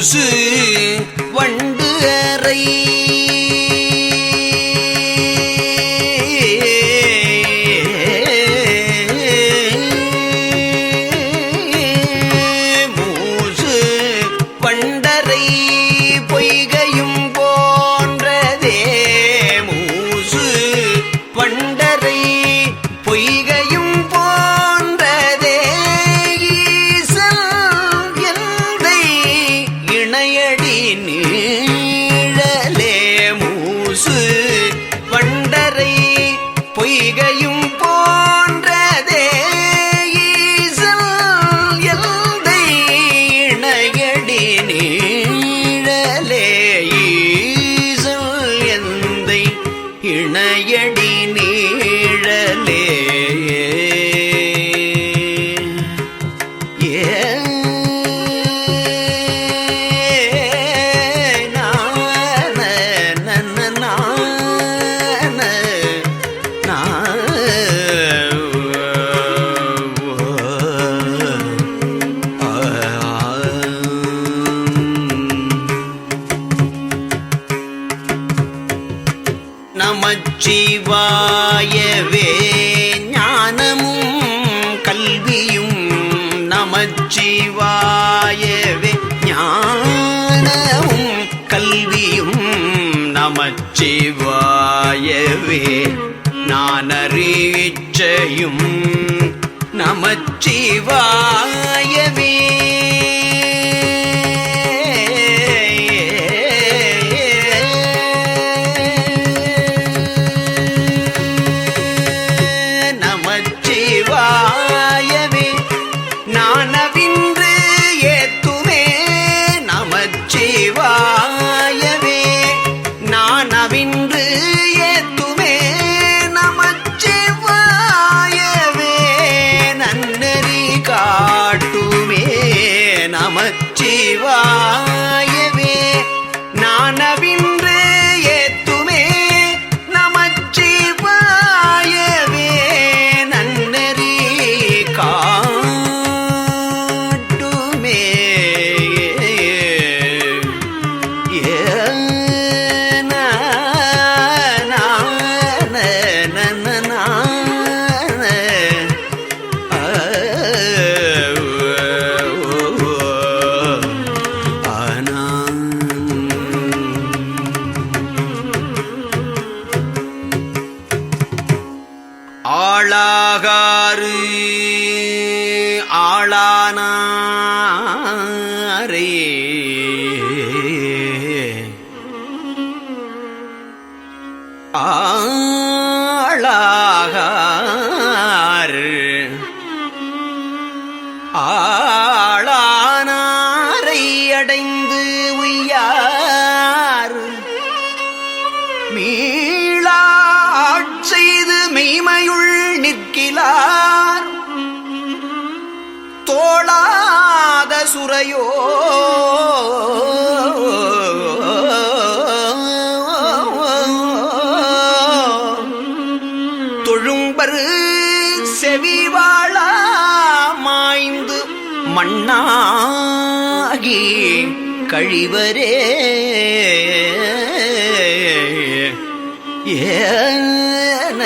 hoje ും പോ நமச்சிவாயவே நான் அறிச்சையும் நமச்சிவாயவே. ಶಿವಾ ஆளாகாறு. ஆளானாரே ஆ. சுரையோ தொழும்பரு செவிவாழ மாய்ந்து மண்ணாகி கழிவரே. ஏன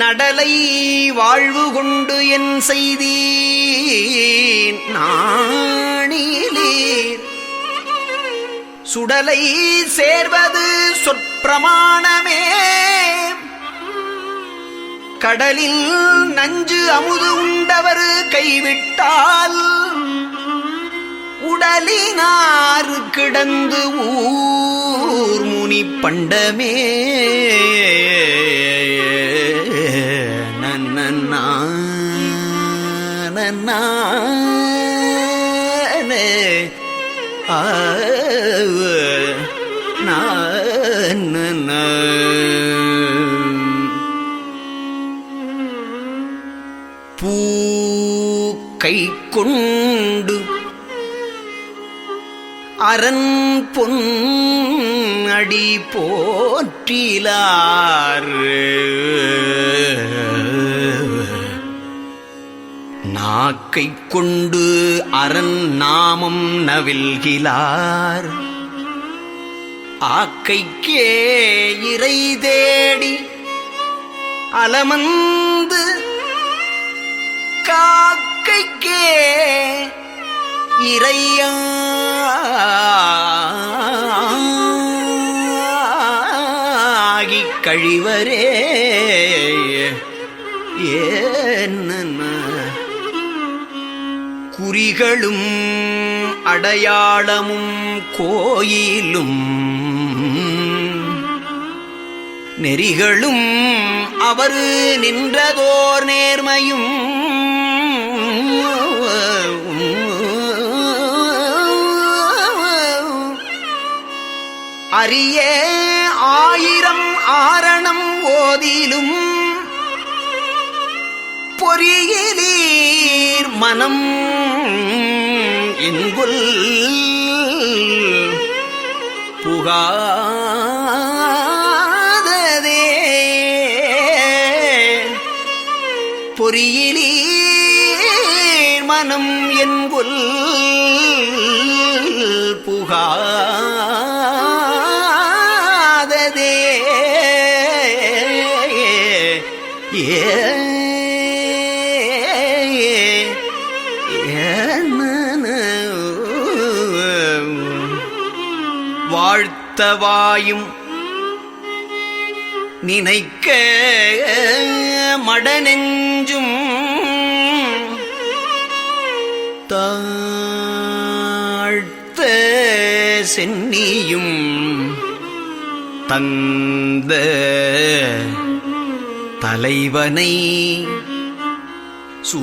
நடலை வாழ்வு கொண்டு என் செய்தி நாணிலீர் சுடலை சேர்வது சொற்பிரமாணமே. கடலில் நஞ்சு அமுது உண்டவர் கைவிட்டால் உடலினாறு கிடந்து ஊர் முனி பண்டமே. நன்னானே பூ கை கொண்டு அரண் பொன் அடி போற்றிலார் நாக்கை கொண்டு அரண் நாமம் நவில்கிலார் ஆக்கைக்கே இறை தேடி அலமந்து காக்கைக்கே இறையாகி கழிவரே ஏ குறிகளும் அடையாளமும் கோயிலும். நெறிகளும் அவர் நின்றதோர் நேர்மையும். அரிய ஆயிரம் ஆரணம் ஓதிலும். பொறியிலீர் மனம் எங்குல் புகாததே. பொறியிலீர் மனம் என்குல் புகாததே வாழ்த்தவாயும் நினைக்க மடநெஞ்சும் தாழ்த்த சென்னியும் தந்த தலைவனை சூ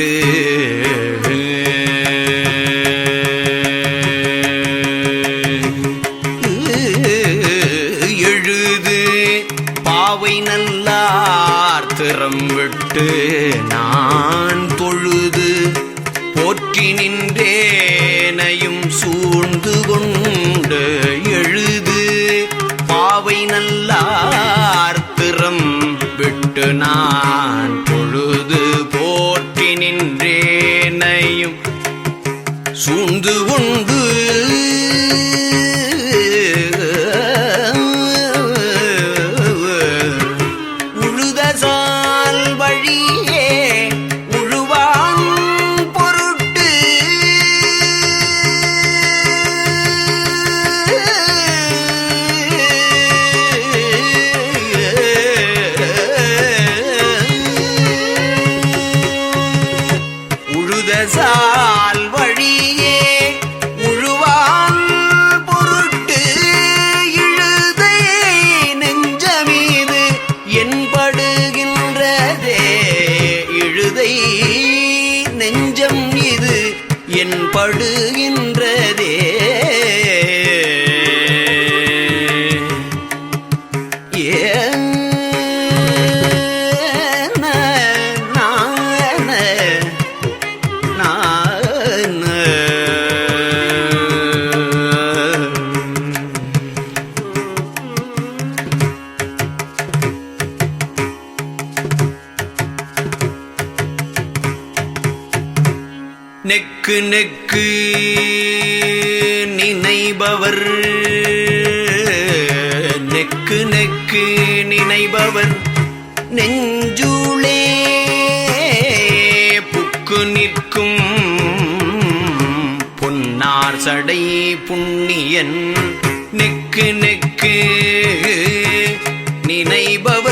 விட்டு எழுது பாவை நல்லார் திறம் விட்டு நான் தொழுது போற்றி நின்றேனையும் சூழ்ந்து உண்டு என் படுகின்ற சடை புண்ணியன் நெக்கு நெக்கு நினைபவ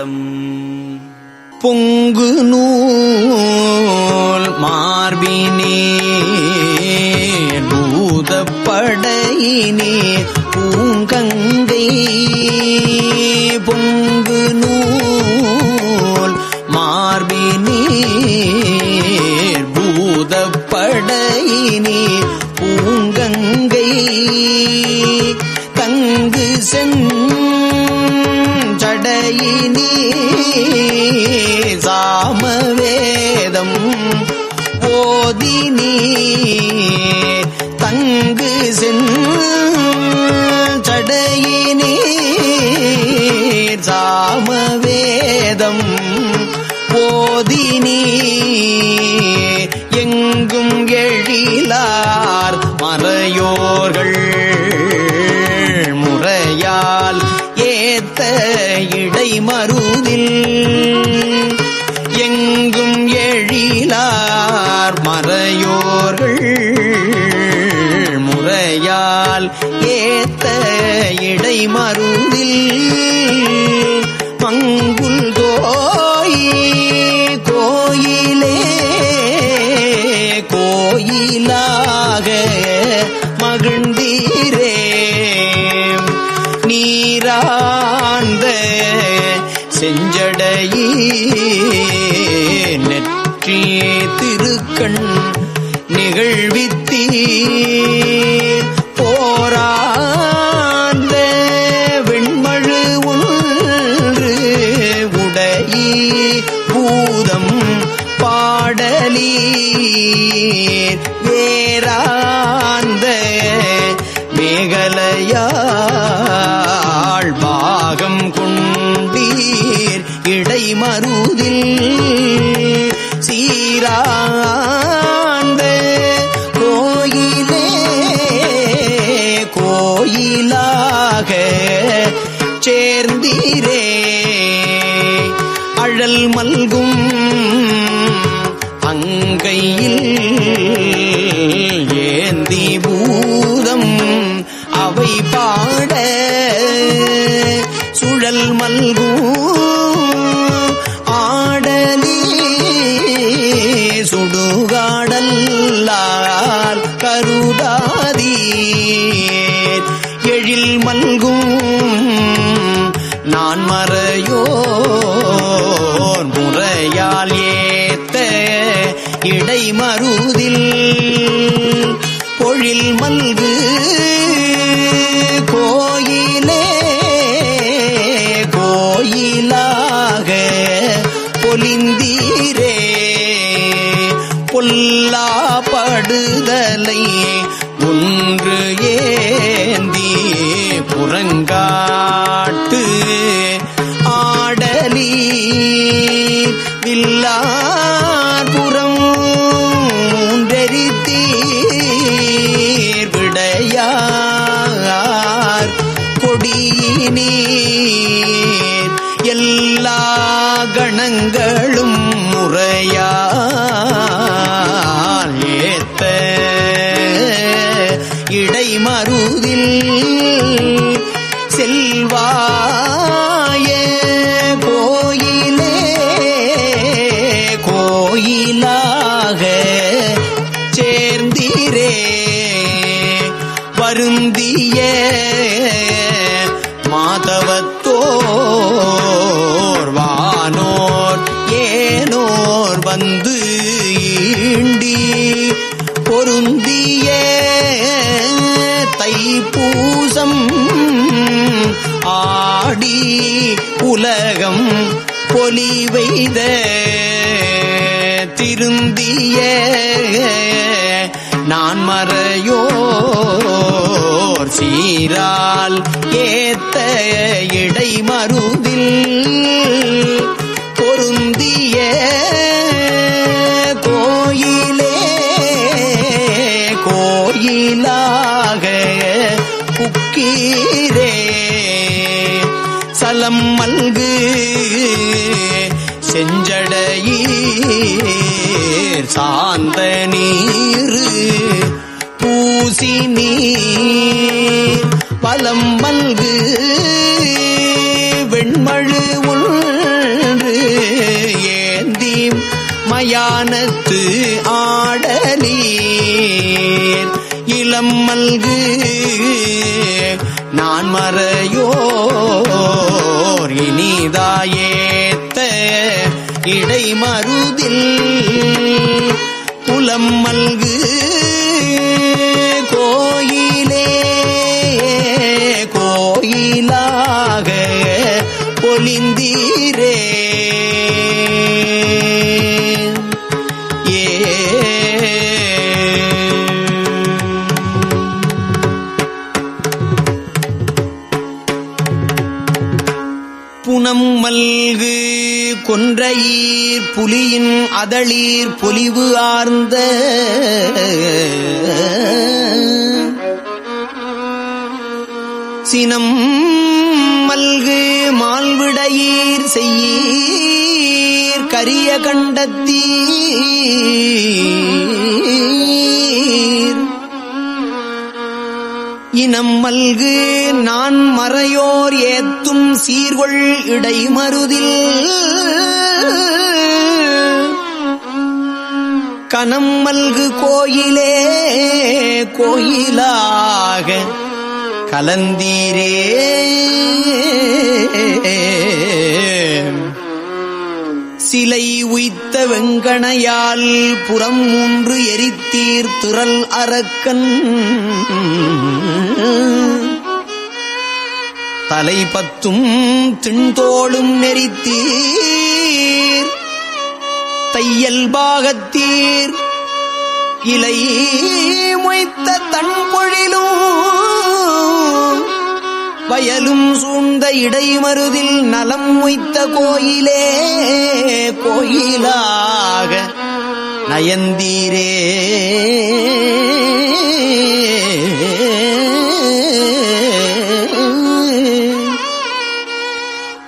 காலம். பொங்கு நூல் மார்பினே பூதப்படையினே பூங்கங்கை. பொங்கு நூல் மார்பினே பூதப்படையினே பூங்கங்கை. தங்கு சென்று செஞ்சடையினே சாமவேதம் ஓதினே தங்கு செஞ்சடையினே சாமவேதம் மருதில் எங்கும் எழிலார் மறையோர்கள் முறையால் ஏத்த இடை மருதில் மங்குல் கோயி மேகலையாள் பாகம் கொண்டீர். இடைமருதில் சீராந்த கோயிலே கோயிலாக சேர்ந்தீரே. அழல் மல்கும் அவை பாட சுழல் மல்கும் ஆடலே சுடுகாடல்லால் கருதாதீர் எழில் மல்கும் நான் மறையோர் முறையால் ஏத்த இடைமருதில். பொழில் மல்கு பொல்லாப்படுதலை ஒன்று பூசம் ஆடி உலகம் பொலிவெய்த திருந்திய நான் மறையோர் சீரால் ஏத்த இடை மருதில் சாந்த நீர் பூசி நீர் பலம் மல்கு வெண்மழு ஒன்று ஏந்தி மயானத்து ஆடலீர் இளம் மல்கு நான் மறையோர் இனிதாயேத்த இடைமருதில் புலம் மல்கு ஊனம் மல்கு. கொன்றையீர் புலியின் அதளீர் பொலிவு ஆர்ந்த. சினம் மல்கு மால்விடையீர் செய்யீர். கரிய கண்டத்தீர். இனம் மல்கு நான் மறையோர் ஏத்தும் சீர்கொள் இடைமருதில். கனம் மல்கு கோயிலே கோயிலாக கலந்தீரே. சிலை உய்த்த வெங்கணையால் புறம் மூன்று எரித்தீர் துறல் அரக்கன். தலை பத்தும் திண்தோளும் நெறித்தீர். தையல் பாகத்தீர். இலை மொய்த்த தன்பொழிலும் வயலும் சூழ்ந்த இடைமருதில் நலம் மொய்த்த கோயிலே கோயிலாக நயந்தீரே.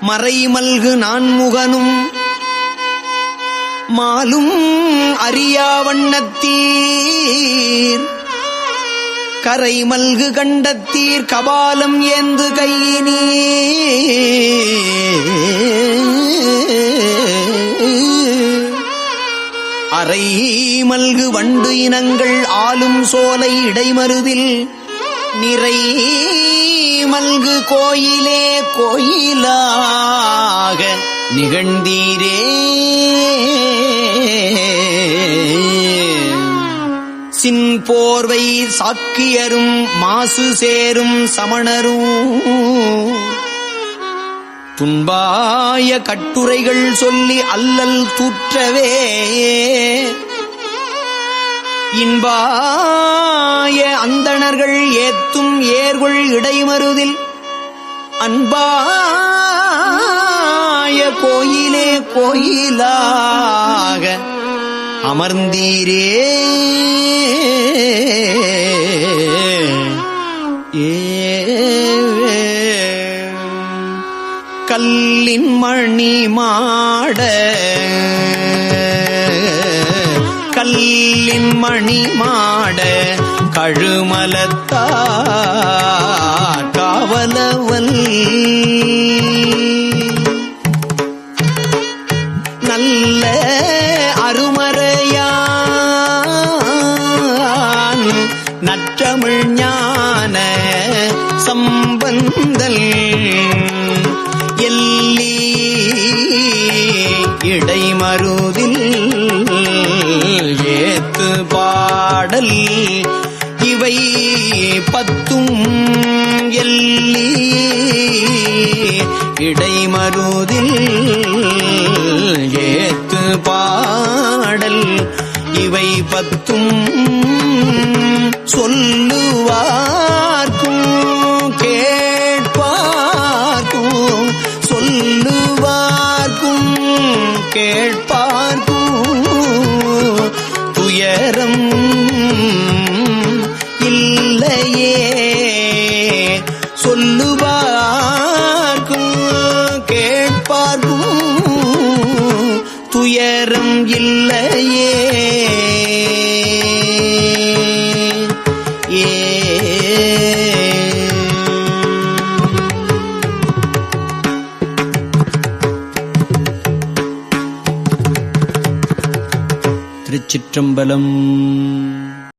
மறைமல்கு நான்முகனும் மாலும் அறியா வண்ணத்தீர். கரை மல்கு கண்டத்தீர் கபாலம் ஏந்து கையினே அறை மல்கு வண்டு இனங்கள் ஆளும் சோலை இடைமருதில் நிறை மல்கு கோயிலே கோயிலாக நிகழ்ந்தீரே. சின் போர்வை சாக்கியரும் மாசு சேரும் சமணரும். துன்பாய கட்டுரைகள் சொல்லி அல்லல் தூற்றவே. இன்பாய அந்தணர்கள் ஏத்தும் ஏர்கொள் இடைமருதில் அன்பாய கோயிலே கோயிலாக. அமர்ந்தீரே. ஏ. கல்லின் மணி மாட. கல்லின் மணி மாட. கழுமலத்தா காவலவல் இடைமருதில் ஏத்து பாடல் இவை பத்தும் எல்லி இடைமருதில் ஏத்து பாடல் இவை பத்தும் இல்லையே ஏ. திருச்சிற்றம்பலம்.